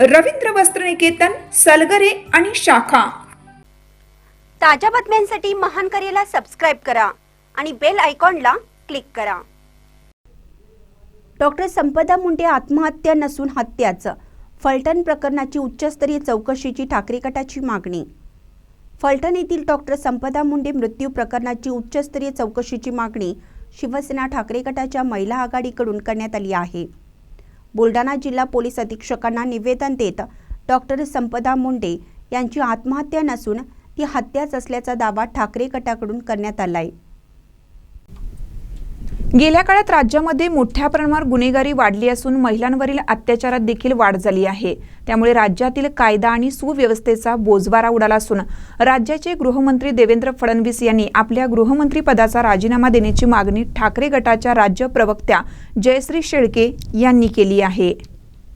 रवींद्र वस्त्रनिकेतन सलगरे आणि शाखा. ताज्या बातम्यांसाठी महान करेला सबस्क्राईब करा आणि बेल आयकॉनला क्लिक करा. डॉक्टर संपदा मुंडे आत्महत्या नसून हत्याच फलटण प्रकरणाची उच्चस्तरीय चौकशीची ठाकरे गटाची मागणी. फलटण येथील डॉक्टर संपदा मुंडे मृत्यू प्रकरणाची उच्चस्तरीय चौकशीची मागणी शिवसेना ठाकरे गटाच्या महिला आघाडीकडून करण्यात आली आहे. बुलढाणा जिल्हा पोलीस अधीक्षकांना निवेदन देत डॉक्टर संपदा मुंडे यांची आत्महत्या नसून ती हत्याच असल्याचा दावा ठाकरे गटाकडून करण्यात आलाय. गेल्या काळात राज्यामध्ये मोठ्या प्रमाणावर गुन्हेगारी वाढली असून महिलांवरील अत्याचारात देखील वाढ झाली आहे. त्यामुळे राज्यातील कायदा आणि सुव्यवस्थेचा बोजवारा उडाला असून राज्याचे गृहमंत्री देवेंद्र फडणवीस यांनी आपल्या गृहमंत्री पदाचा राजीनामा देण्याची मागणी ठाकरे गटाच्या राज्य प्रवक्त्या जयश्री शेळके यांनी केली आहे.